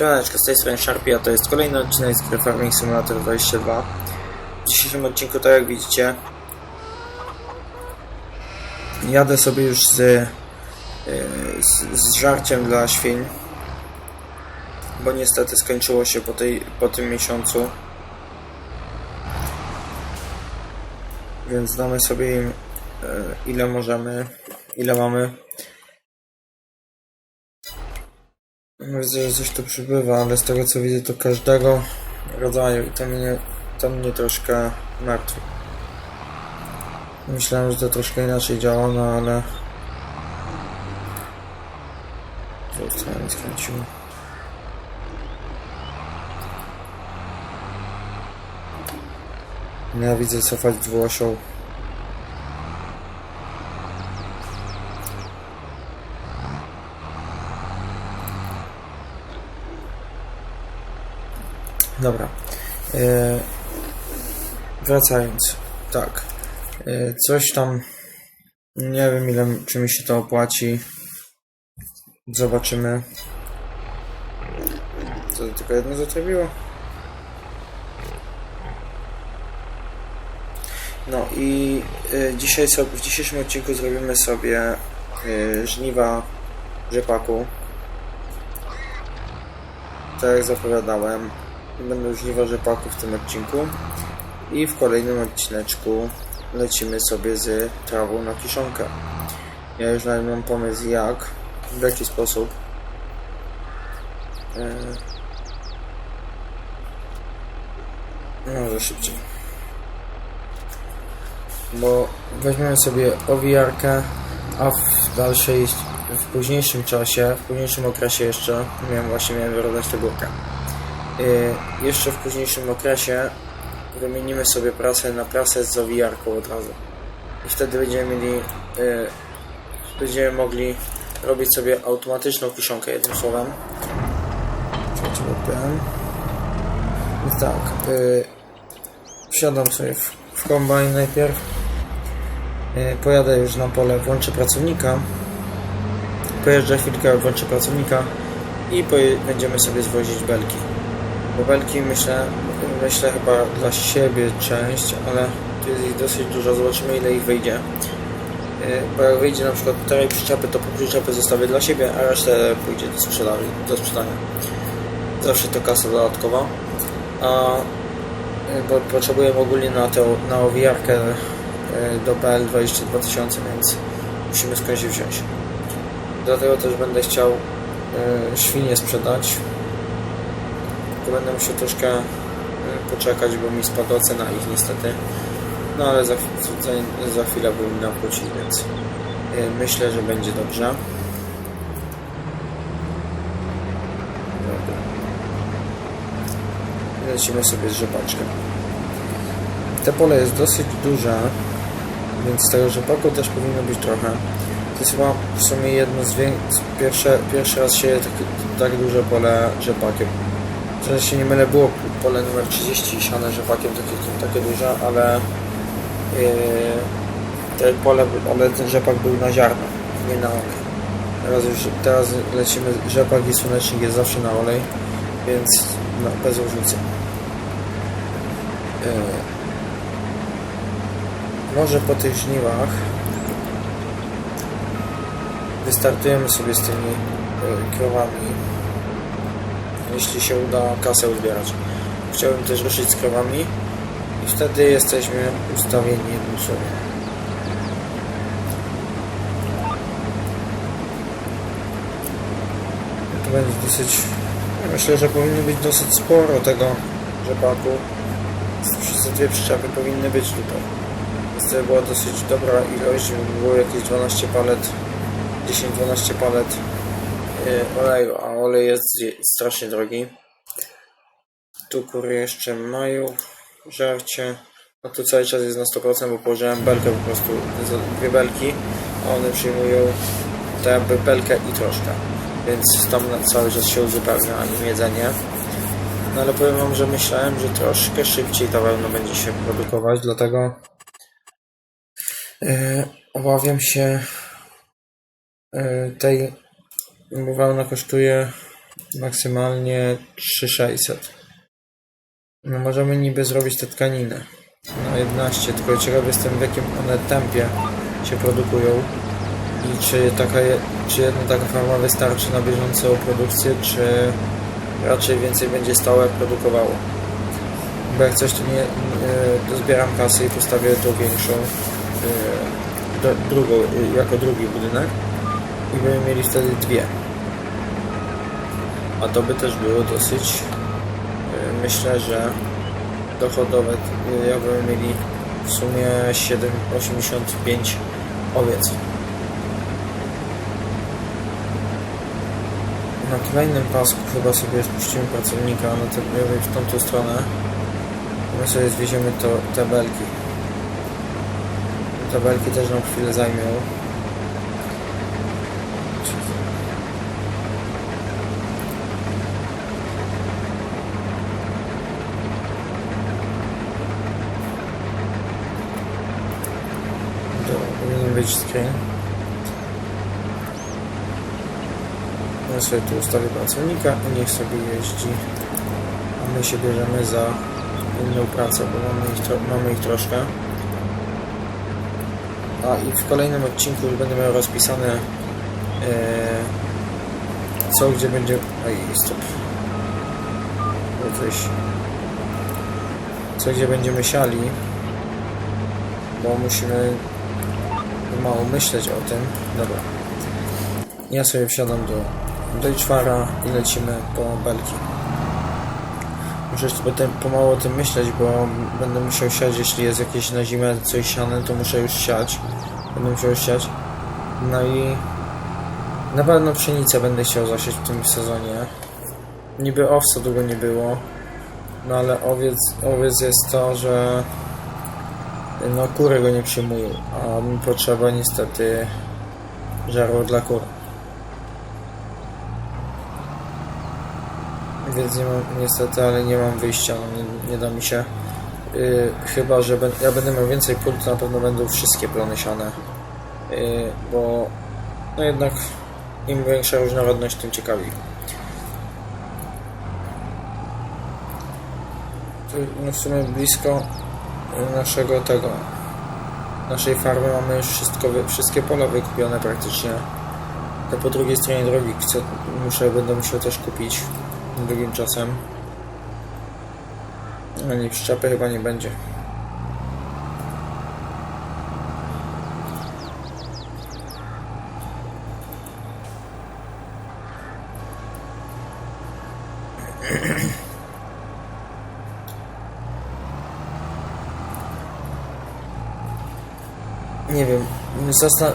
Siemaneczko, z tej strony Sharpie, a to jest kolejny odcinek z gry Farming Simulator 22. W dzisiejszym odcinku, tak jak widzicie, jadę sobie już z, yy, z, z żarciem dla świń, bo niestety skończyło się po, tej, po tym miesiącu. Więc damy sobie im yy, ile możemy, ile mamy. Widzę, że coś tu przybywa, ale z tego co widzę to każdego rodzaju i to mnie, to mnie troszkę martwi. Myślałem, że to troszkę inaczej działa, no ale... Wcale nie skręciło. No Ja widzę cofać dwuosią. Dobra. E, wracając. Tak. E, coś tam. Nie wiem ile, czy mi się to opłaci. Zobaczymy. To tylko jedno zatrawiło? No i e, dzisiaj sobie, w dzisiejszym odcinku zrobimy sobie e, żniwa rzepaku. Tak jak zapowiadałem, będą żniwa rzepaku w tym odcinku i w kolejnym odcineczku lecimy sobie z trawą na kiszonkę. Ja już nawet mam pomysł jak, w jaki sposób. Może szybciej. Bo weźmiemy sobie owijarkę, a w dalszej, w późniejszym czasie, w późniejszym okresie jeszcze, miałem właśnie miałem wyrodać tego górkę. Y, jeszcze w późniejszym okresie wymienimy sobie prasę na prasę z owijarką od razu. I wtedy będziemy mieli, y, będziemy mogli robić sobie automatyczną kiszonkę, jednym słowem. I tak, y, wsiadam sobie w, w kombajn najpierw. Y, pojadę już na pole, włączę pracownika. Pojeżdżę chwilkę, włączę pracownika i będziemy sobie zwozić belki. Bobelki myślę, myślę chyba dla siebie część, ale tu jest ich dosyć dużo, zobaczymy ile ich wyjdzie. Yy, Bo jak wyjdzie na przykład cztery przyczepy, to pół przyczepy zostawię dla siebie, a resztę pójdzie do sprzedania. Do sprzedania. Zawsze to kasa dodatkowa. A yy, bo potrzebuję ogólnie na, tę, na owijarkę yy, do PL 22 tysiące, więc musimy skądś wziąć. Dlatego też będę chciał świnie sprzedać, tylko będę musiał troszkę y, poczekać, bo mi spadła cena ich niestety. No ale za, za, chwilę był mi nawrócić, więc y, myślę, że będzie dobrze. Lecimy sobie z rzepaczkiem. Te pole jest dosyć duże, więc tego rzepaku też powinno być trochę. To jest chyba w sumie jedno z większych, pierwszy raz sieję tak, tak duże pole rzepakiem że się nie mylę, było pole numer 30 siane rzepakiem takie, takie duże, ale yy, te pole, ale ten rzepak był na ziarno, nie na olej. Teraz już teraz lecimy, rzepak i słonecznik jest zawsze na olej, więc no, bez różnicy. Yy, może po tych żniwach wystartujemy sobie z tymi yy, krowami jeśli się uda kasę uzbierać. Chciałbym też ruszyć z krowami i wtedy jesteśmy ustawieni jednym. To będzie dosyć... Myślę, że powinno być dosyć sporo tego rzepaku. Wszyscy dwie przyczepy powinny być tutaj. Więc to była dosyć dobra ilość, żeby było jakieś 12 palet, 10-12 palet oleju, a olej jest strasznie drogi. Tu kury jeszcze mają żarcie. No tu cały czas jest na 100%, bo położyłem belkę po prostu, dwie belki, a one przyjmują to belkę i troszkę. Więc tam na cały czas się uzupełnia nim jedzenie. No ale powiem wam, że myślałem, że troszkę szybciej ta wełna będzie się produkować, dlatego yy, obawiam się yy, tej bo wełna kosztuje maksymalnie 3600. No możemy niby zrobić te tkaniny na 11, tylko ciekaw jestem w jakim one tempie się produkują i czy, taka, czy jedna taka farma wystarczy na bieżącą produkcję, czy raczej więcej będzie stałe produkowało. Bo jak coś to nie, nie dozbieram kasy i postawię tą większą, do, drugą, yy, jako drugi budynek i będziemy mieli wtedy dwie. A to by też było dosyć, yy, myślę, że dochodowe, jakbyśmy mieli w sumie 7,85 owiec. Na kolejnym pasku chyba sobie spuścimy pracownika na te, w tamtą stronę. My sobie zwieziemy to, te belki. Te belki też nam chwilę zajmią. To screen. Ja sobie tu ustawię pracownika i niech sobie jeździ. A my się bierzemy za inną pracę, bo mamy ich, mamy ich troszkę. A i w kolejnym odcinku już będę miał rozpisane e, co gdzie będzie... Oj, stop. Bo Coś... Co gdzie będziemy siali. Bo musimy mało myśleć o tym. Dobra. Ja sobie wsiadam do, Iczwara i lecimy po belki. Muszę potem pomału o tym myśleć, bo będę musiał siać, jeśli jest jakieś na zimę coś siane, to muszę już siać. Będę musiał siać. No i na pewno pszenicę będę chciał zasiać w tym sezonie. Niby owsa długo nie było. No ale owiec, owiec jest to, że no kury go nie przyjmują, a mi potrzeba niestety żarło dla kur. Więc nie mam, niestety, ale nie mam wyjścia, no nie, nie da mi się. Yy, chyba, że ben, ja będę miał więcej pól, to na pewno będą wszystkie plony siane. Yy, bo no jednak im większa różnorodność, tym ciekawiej. No w sumie blisko naszego tego naszej farmy mamy już wszystko, wszystkie pola wykupione praktycznie. To po drugiej stronie drogi, co muszę, będę musiał też kupić drugim czasem. Ale przyczepy chyba nie będzie. Nie wiem,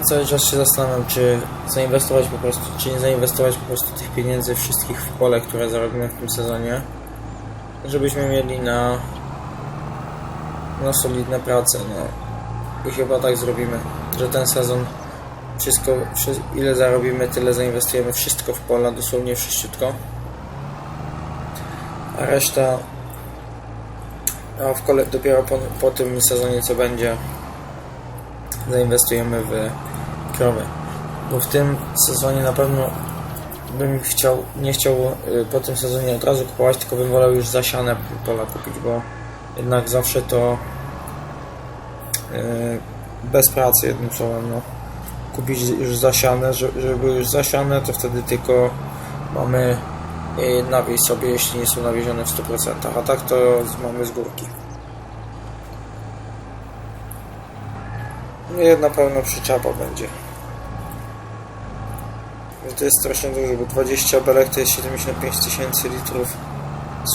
cały czas się zastanawiam, czy zainwestować po prostu, czy nie zainwestować po prostu tych pieniędzy wszystkich w pole, które zarobimy w tym sezonie, żebyśmy mieli na, na solidne prace, no. I chyba tak zrobimy, że ten sezon wszystko, wszy- ile zarobimy, tyle zainwestujemy wszystko w pola, dosłownie wszyściutko. A reszta, a w kole, dopiero po, po tym sezonie, co będzie, zainwestujemy w krowy. Bo w tym sezonie na pewno bym chciał, nie chciał y, po tym sezonie od razu kupować, tylko bym wolał już zasiane pola kupić, bo jednak zawsze to y, bez pracy jednym słowem, no. Kupić już zasiane, że- żeby były już zasiane, to wtedy tylko mamy y, nawieźć sobie, jeśli nie są nawiezione w 100%, a tak to mamy z górki. Jedna pełna przyczepa będzie. To jest strasznie dużo, bo 20 belek to jest 75 tysięcy litrów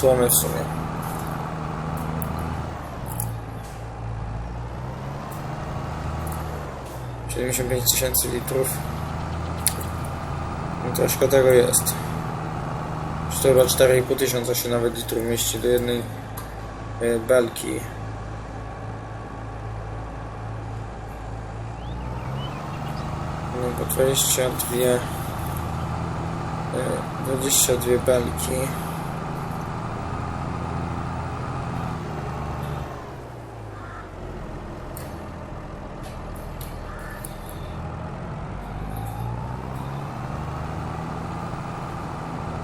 słomy w sumie. Siedemdziesiąt pięć tysięcy litrów. No troszkę tego jest. Czy chyba 4,5 tysiąca się nawet litrów mieści do jednej y, belki. No bo 22 e, 22 belki.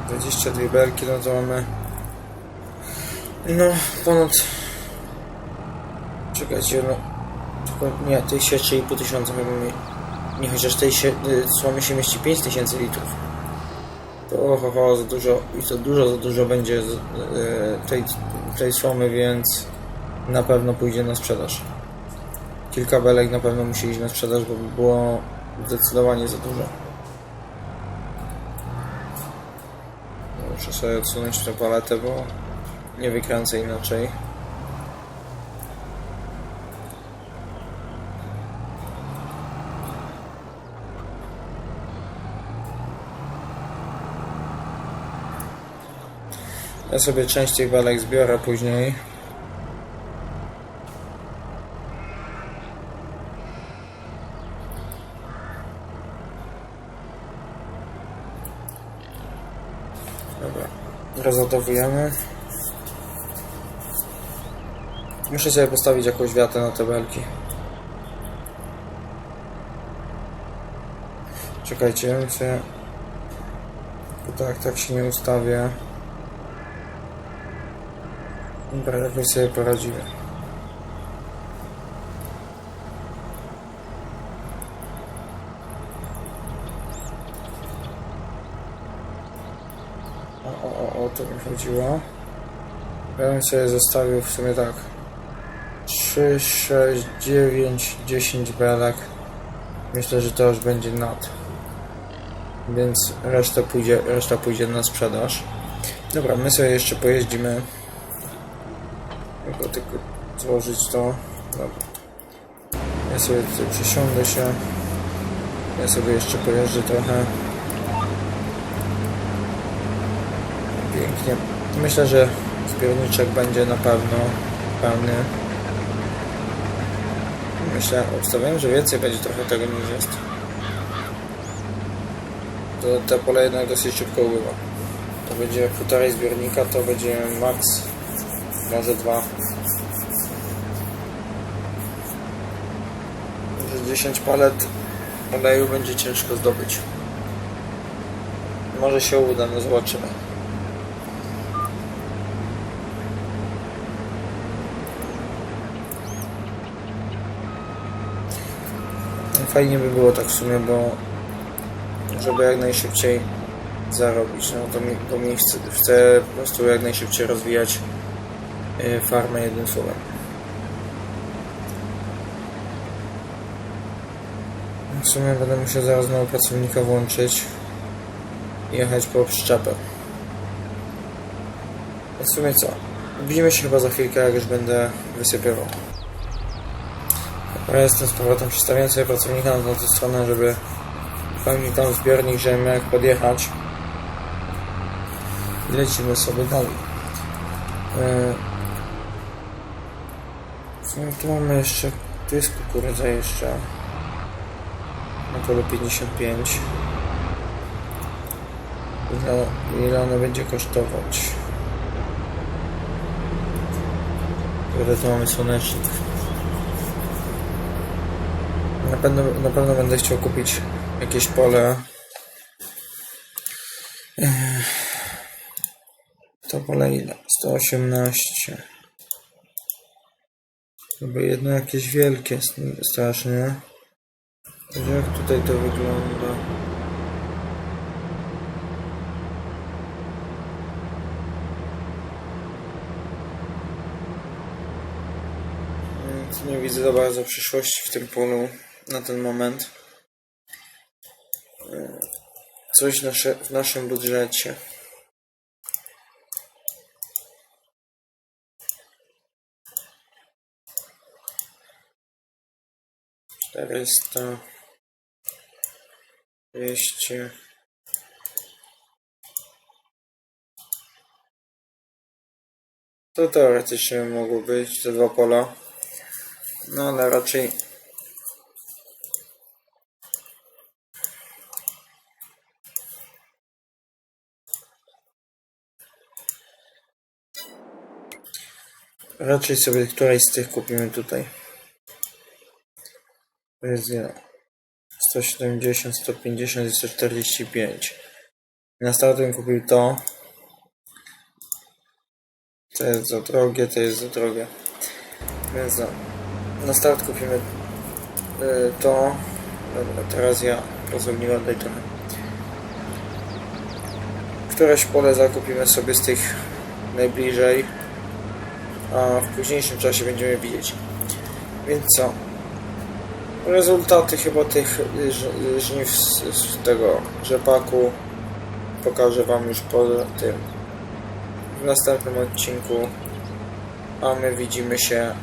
22 belki, no to mamy no ponad czekajcie, no nie, tej się 3,5 tysiąca chyba mi nie, chociaż tej się, y, słomy się mieści 5000 litrów. To oho, ho, za dużo i to dużo, za dużo będzie z- y, tej, tej słomy, więc na pewno pójdzie na sprzedaż. Kilka belek na pewno musi iść na sprzedaż, bo by było zdecydowanie za dużo. Muszę sobie odsunąć tę paletę, bo nie wykręcę inaczej. Ja sobie część tych belek zbiorę później. Dobra, rozładowujemy. Muszę sobie postawić jakąś wiatę na te belki. Czekajcie, ja. Bo tak, tak się nie ustawię. Dobra, jakoś sobie poradzimy. O, o, o, o to mi chodziło. Ja bym sobie zostawił w sumie tak. 3, 6, 9, 10 belek. Myślę, że to już będzie nad. Więc reszta pójdzie, reszta pójdzie na sprzedaż. Dobra, my sobie jeszcze pojeździmy. Tylko, złożyć to. Dobra. Ja sobie tutaj przesiądę się. Ja sobie jeszcze pojeżdżę trochę. Pięknie. Myślę, że zbiorniczek będzie na pewno pełny. Myślę, obstawiam, że więcej będzie trochę tego niż jest. To te pole jednak dosyć szybko ubywa. To będzie półtorej zbiornika, to będzie max, może dwa. 10 palet oleju będzie ciężko zdobyć. Może się uda, no zobaczymy. No Fajnie by było tak w sumie, bo żeby jak najszybciej zarobić. No to mi, to mi chcę, chcę po prostu jak najszybciej rozwijać y, farmę jednym słowem. W sumie będę musiał zaraz znowu pracownika włączyć i jechać po przyczepę. W sumie co? Widzimy się chyba za chwilkę, jak już będę wysypywał. Ja jestem z powrotem przestawiając sobie pracownika na tą stronę, żeby pełnił tam zbiornik, żebym miał jak podjechać. I lecimy sobie dalej. My tu mamy jeszcze? Tu jest kukurydza jeszcze. Polu 55. Ile, ile ona będzie kosztować? Tu mamy słonecznik. Na pewno, na pewno będę chciał kupić jakieś pole. To pole ile? 118. Chyba jedno jakieś wielkie, strasznie. Jak tutaj to wygląda? Nie widzę za bardzo przyszłości w tym polu na ten moment. Coś nasze, w naszym budżecie. Czterysta. Dwieście. To teoretycznie mogło być te dwa pola. No ale raczej Raczej sobie którejś z tych kupimy tutaj. Jest? 170, 150 i 145. Na start bym kupił to. To jest za drogie, to jest za drogie. Więc na start kupimy y, to. Dobra, teraz ja pozwoliłem oddaj trochę. Któreś pole zakupimy sobie z tych najbliżej, a w późniejszym czasie będziemy widzieć. Więc co? Rezultaty chyba tych y, y, żniw z, z tego rzepaku pokażę Wam już po tym w następnym odcinku, a my widzimy się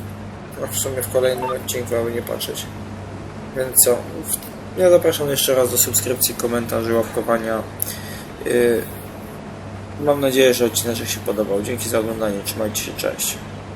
no w sumie w kolejnym odcinku, aby nie patrzeć. Więc co? Ja zapraszam jeszcze raz do subskrypcji, komentarzy, łapkowania. Yy, Mam nadzieję, że odcinek się podobał. Dzięki za oglądanie. Trzymajcie się. Cześć.